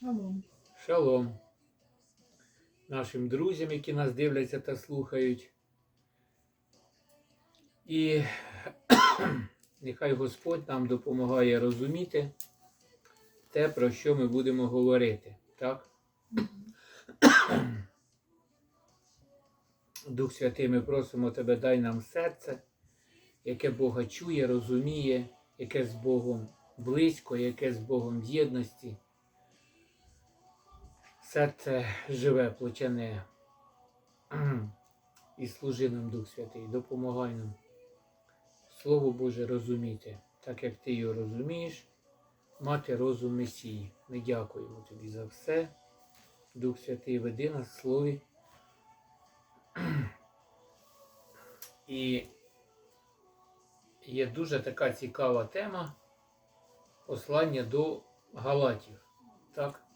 Шалом. Шалом. Нашим друзям, які нас дивляться та слухають. І нехай Господь нам допомагає розуміти те, про що ми будемо говорити. Так? Дух Святий, ми просимо Тебе, дай нам серце, яке Бога чує, розуміє, яке з Богом близько, яке з Богом в єдності. Серце живе, плотяне. І служи нам, Дух Святий, допомагай нам. Слово Боже розуміти, так як ти його розумієш, мати розум Месії. Ми дякуємо тобі за все. Дух Святий, веди нас в слові. І є дуже така цікава тема послання до Галатів. Так?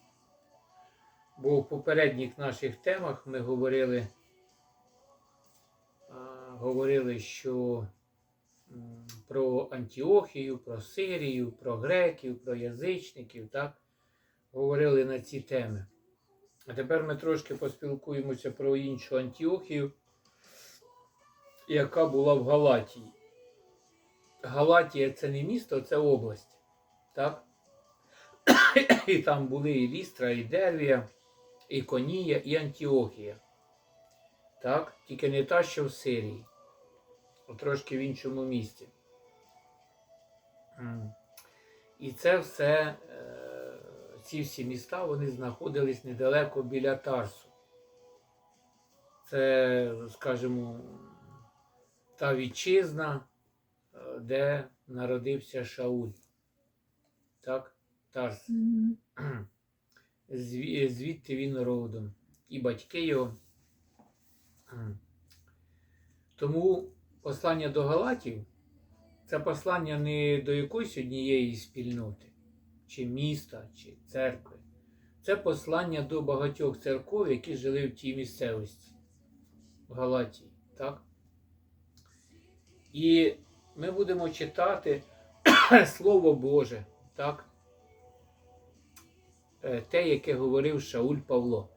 Бо в попередніх наших темах ми говорили, говорили, що про Антіохію, про Сирію, про греків, про язичників, так? Говорили на ці теми. А тепер ми трошки поспілкуємося про іншу Антіохію, яка була в Галатії. Галатія це не місто, це область. Так? І там були і Лістра, і Дервія, і Конія, і Антіохія. Так? Тільки не та, що в Сирії, а трошки в іншому місці. І це все, е, ці всі міста, вони знаходились недалеко біля Тарсу. Це, скажімо, та вітчизна, е, де народився Шауль. Так? Тарс. Мгм. Зві- звідти він родом. І батьки його. Тому послання до Галатів це послання не до якоїсь однієї спільноти, чи міста, чи церкви. Це послання до багатьох церков, які жили в тій місцевості в Галатії. Так? І ми будемо читати Слово Боже, так? Е, те, яке говорив Шауль Павло.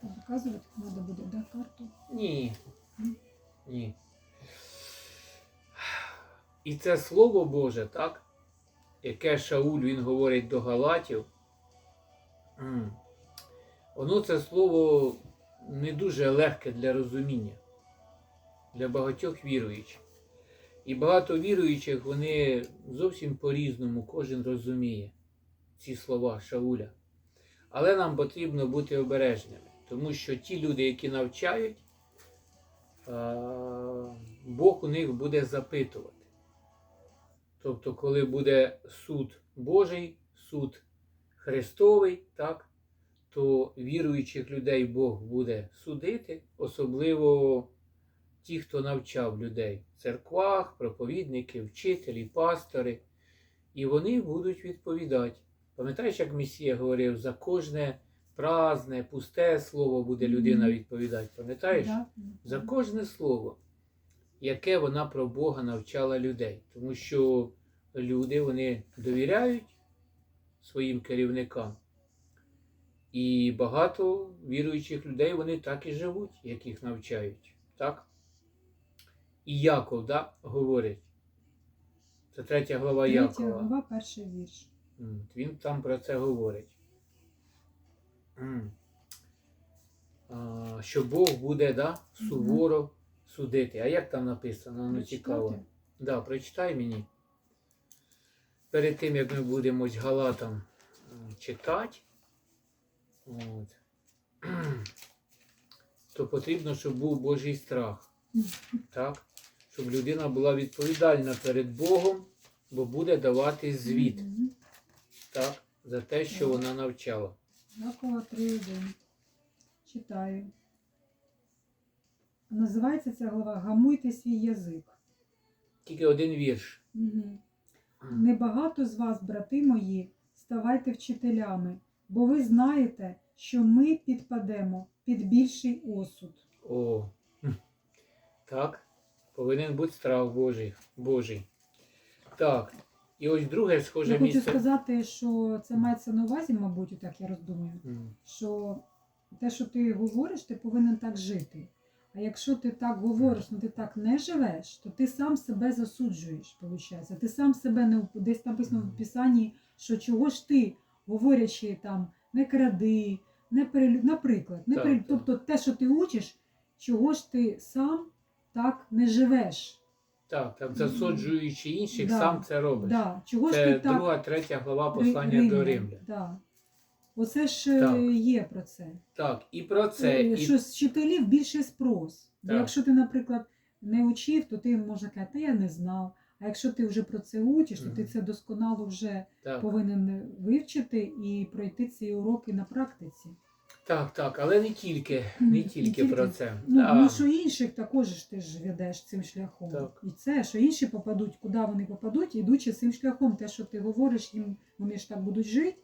Показувати треба буде, да, карту? Ні. Ні? І це Слово Боже, так? Яке Шауль він говорить до Галатів. Воно це слово не дуже легке для розуміння для багатьох віруючих. І багато віруючих вони зовсім по-різному кожен розуміє ці слова Шауля. Але нам потрібно бути обережними, тому що ті люди, які навчають, Бог у них буде запитувати. Тобто, коли буде суд Божий, суд Христовий, так, то віруючих людей Бог буде судити, особливо ті, хто навчав людей в церквах, проповідники, вчителі, пастори, і вони будуть відповідати. Пам'ятаєш, як Месія говорив, за кожне праздне, пусте слово буде людина відповідати. Пам'ятаєш? За кожне слово, яке вона про Бога навчала людей. Тому що люди вони довіряють своїм керівникам. І багато віруючих людей вони так і живуть, як їх навчають. Так? І Яков да, говорить. Це третя глава Третя Якова. глава, перший вірш. Він там про це говорить. Що Бог буде да, суворо судити. А як там написано? Ну, цікаво. Да, прочитай мені. Перед тим, як ми будемо з Галатом читати, от, то потрібно, щоб був Божий страх. Так? Щоб людина була відповідальна перед Богом, бо буде давати звіт. Так, за те, що вона навчала. Якова 3.1. Читаю. Називається ця глава Гамуйте свій язик. Тільки один вірш. Угу. Небагато з вас, брати мої, ставайте вчителями, бо ви знаєте, що ми підпадемо під більший осуд. О, так, повинен бути страх Божий. Божий. Так. І ось друге схоже Я хочу місце. сказати, що це мається на увазі, мабуть, так я роздумую, М, що те, що ти говориш, ти повинен так жити. А якщо ти так говориш, але ти так не живеш, то ти сам себе засуджуєш, виходить. Ти сам себе не десь написано в Писанні, що чого ж ти, говорячи там, не кради, не перелю... наприклад, не Так, перелю... так. тобто те, що ти учиш, чого ж ти сам так не живеш. Так, так, засуджуючи інших, Да, сам це робиш. Да. Чого ж Це так друга, третя глава Ри- послання до Римлян. Да. Оце ж е, Так. є про це. Так, і про це. Е, І... Що з вчителів більше спрос. Бо Так. якщо ти, наприклад, не учив, то ти можна казати, та я не знав. А якщо ти вже про це учиш, то ти Мгм. це досконало вже Так, повинен вивчити і пройти ці уроки на практиці. Так, так, але не тільки, не тільки про це. Ну, Да. ну що інших також ж ти ж ведеш цим шляхом. Так. І це, що інші попадуть, куди вони попадуть, ідучи цим шляхом. Те, що ти говориш їм, вони ж так будуть жити,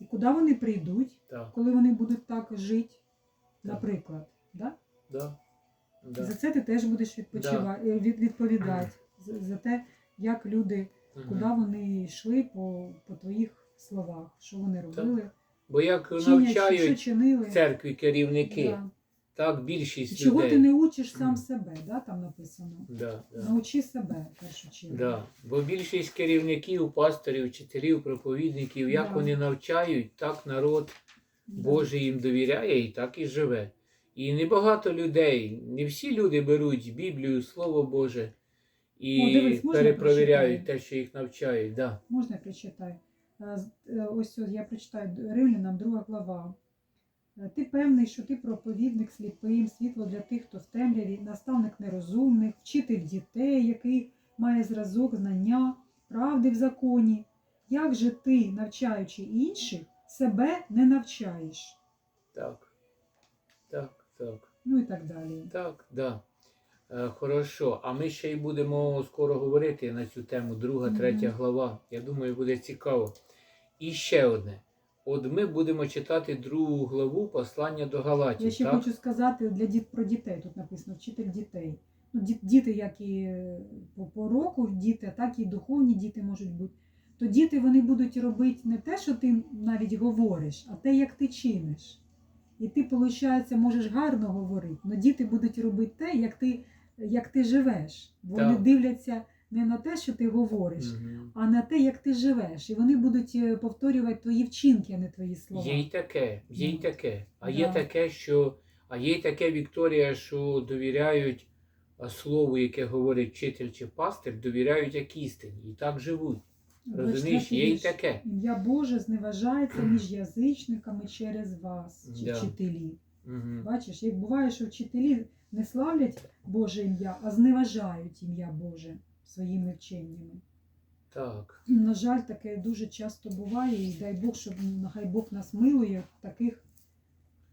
і куди вони прийдуть, Так, коли вони будуть так жити, Так. наприклад. Да? да, да. За це ти теж будеш відпочивати, від, відповідати за, за те, як люди, куди вони йшли по, по твоїх словах, що вони робили, Бо як чинять, що навчають чинили. в церкві керівники, Да. так більшість Чого людей. ти не учиш сам себе, да, там написано. Да, да. Научи себе в першу чергу. Да. Бо більшість керівників, пасторів, вчителів, проповідників, як Да. вони навчають, так народ Да. Божий їм довіряє і так і живе. І небагато людей, не всі люди беруть Біблію, Слово Боже і О, дивись, можна перепровіряють прочитаю? те, що їх навчають. Да. Можна я прочитаю? Е, е, Ось ось я прочитаю Римлянам, друга глава. Е, Ти певний, що ти проповідник сліпим, світло для тих, хто в темряві, наставник нерозумних, вчитель дітей, який має зразок знання, правди в законі. Як же ти, навчаючи інших, себе не навчаєш? Так. Так, так. Ну і так далі. Так, да. Е, хорошо. А ми ще й будемо скоро говорити на цю тему, друга, третя глава. Я думаю, буде цікаво. І ще одне. От ми будемо читати другу главу послання до Галатів. Я ще так? хочу сказати для діт про дітей. Тут написано вчитель дітей. Ну, ді- діти, як і е, по, по року діти, так і духовні діти можуть бути. То діти вони будуть робити не те, що ти навіть говориш, а те, як ти чиниш. І ти, виходить, можеш гарно говорити, але діти будуть робити те, як ти, як ти живеш. Вони Так. дивляться не на те, що ти говориш, Мгм. а на те, як ти живеш. І вони будуть е, повторювати твої вчинки, а не твої слова. Є й таке, є й Ну, таке. А да. є таке, що. А є й таке, Вікторія, що довіряють слову, яке говорить вчитель чи пастир, довіряють як істині. І так живуть. Розумієш, є й таке. Ім'я Боже зневажається між язичниками через вас, чи Да. вчителі. Мгм. Бачиш, як буває, що вчителі не славлять Боже ім'я, а зневажають ім'я Боже своїми вченнями. Так. На жаль, таке дуже часто буває, і дай Бог, щоб нехай Бог нас милує таких,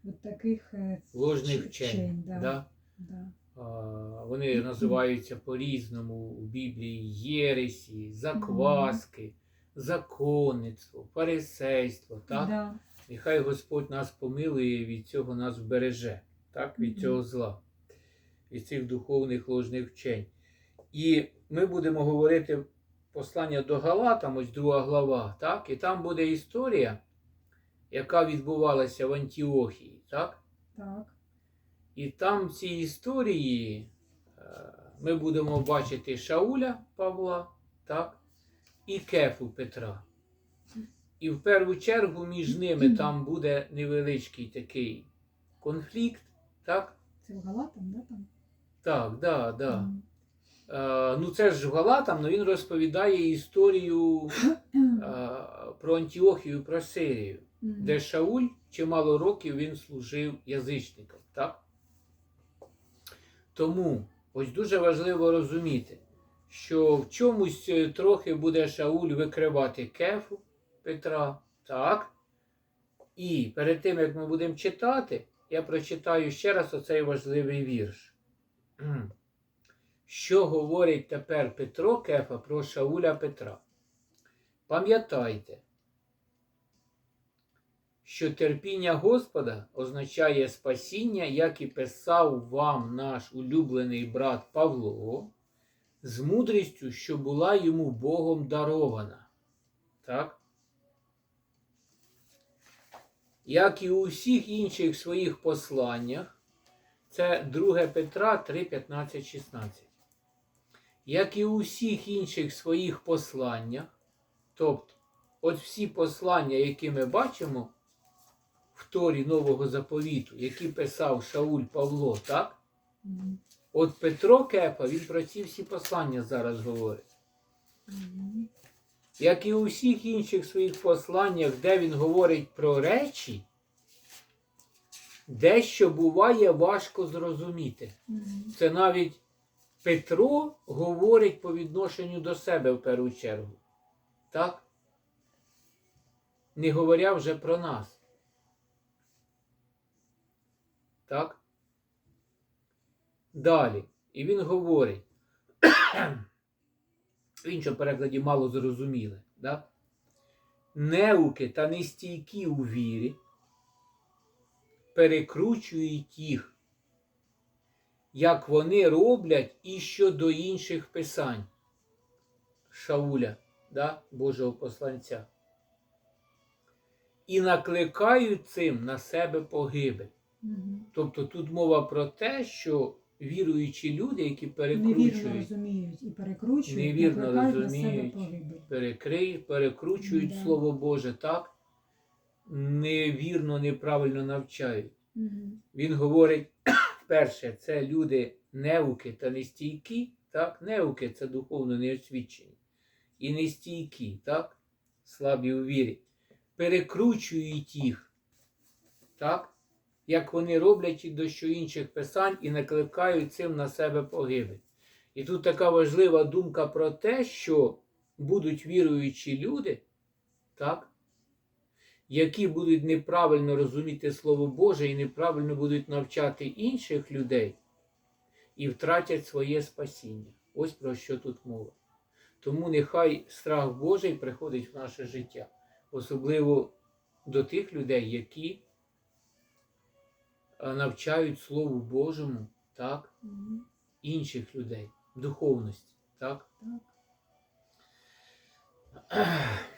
від таких е, Ложних вч- вчень. да. Да? Да. А, Вони називаються по-різному у Біблії єресі, закваски, законництво, фарисейство. Так? Да. Нехай Господь нас помилує і від цього нас вбереже, так? від Мгм. цього зла, від цих духовних ложних вчень. І ми будемо говорити послання до Галатам, ось друга глава, так? і там буде історія, яка відбувалася в Антіохії. Так? Так. І там в цій історії е, ми будемо бачити Шауля Павла, так? і Кефу Петра. І в першу чергу між ними там буде невеличкий такий конфлікт, так? Це в Галатам, да, там? Так, да, да. Е, ну це ж Галатам, але він розповідає історію е, про Антіохію, про Сирію, де Шауль чимало років він служив язичникам. Так? Тому ось дуже важливо розуміти, що в чомусь е, трохи буде Шауль викривати кефу Петра. Так? І перед тим, як ми будемо читати, я прочитаю ще раз оцей важливий вірш. Що говорить тепер Петро Кефа про Шауля Петра? Пам'ятайте, що терпіння Господа означає спасіння, як і писав вам наш улюблений брат Павло. з мудрістю, що була йому Богом дарована. Так? Як і у всіх інших своїх посланнях, це 2 Петра 3, 15, 16. Як і у всіх інших своїх посланнях, тобто, от всі послання, які ми бачимо в Торі Нового Заповіту, які писав Шауль Павло, так? От Петро Кепа, він про ці всі послання зараз говорить. Як і у всіх інших своїх посланнях, де він говорить про речі, дещо буває важко зрозуміти. Це навіть Петро говорить по відношенню до себе в першу чергу. Так? Не говоря вже про нас. Так? Далі. І він говорить. В іншому перекладі мало зрозуміле. Да? Неуки та нестійкі у вірі перекручують їх як вони роблять і щодо інших писань Шауля, да, Божого посланця. І накликають цим на себе погибель. Мгм. Тобто тут мова про те, що віруючі люди, які Невірно перекручують, розуміють і перекручують, Невірно на розуміють. себе погибель. перекручують Да. Слово Боже так, невірно, неправильно навчають. Мгм. Він говорить, перше, це люди неуки та нестійкі, так? Неуки це духовно неосвічені. І нестійкі, так? Слабі у вірі. Перекручують їх, так? Як вони роблять і до що інших писань і накликають цим на себе погибель. І тут така важлива думка про те, що будуть віруючі люди, так? Які будуть неправильно розуміти Слово Боже і неправильно будуть навчати інших людей і втратять своє спасіння. Ось про що тут мова. Тому нехай страх Божий приходить в наше життя, особливо до тих людей, які е, навчають Слову Божому, так, інших людей, духовності. Так? Так.